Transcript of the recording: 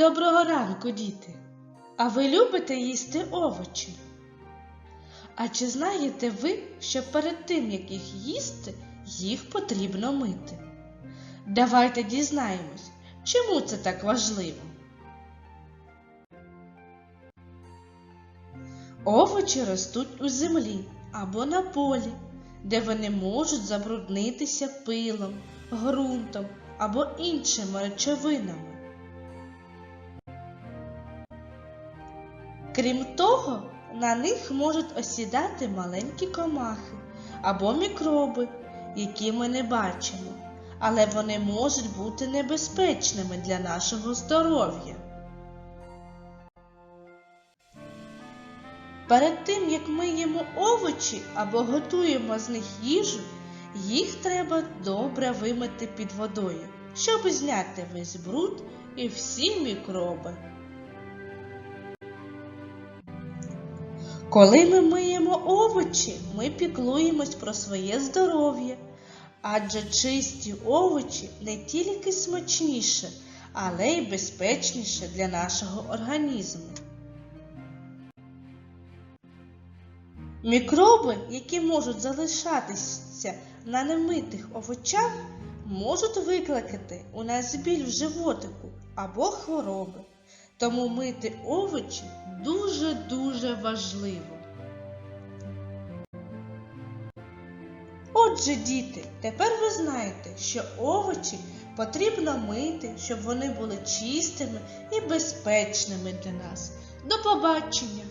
Доброго ранку, діти! А ви любите їсти овочі? А чи знаєте ви, що перед тим, як їх їсти, їх потрібно мити? Давайте дізнаємось, чому це так важливо. Овочі ростуть у землі або на полі, де вони можуть забруднитися пилом, ґрунтом або іншими речовинами. Крім того, на них можуть осідати маленькі комахи або мікроби, які ми не бачимо, але вони можуть бути небезпечними для нашого здоров'я. Перед тим, як ми їмо овочі або готуємо з них їжу, їх треба добре вимити під водою, щоб зняти весь бруд і всі мікроби. Коли ми миємо овочі, ми піклуємось про своє здоров'я, адже чисті овочі не тільки смачніше, але й безпечніше для нашого організму. Мікроби, які можуть залишатися на немитих овочах, можуть викликати у нас біль в животику або хвороби. Тому мити овочі дуже-дуже важливо. Отже, діти, тепер ви знаєте, що овочі потрібно мити, щоб вони були чистими і безпечними для нас. До побачення!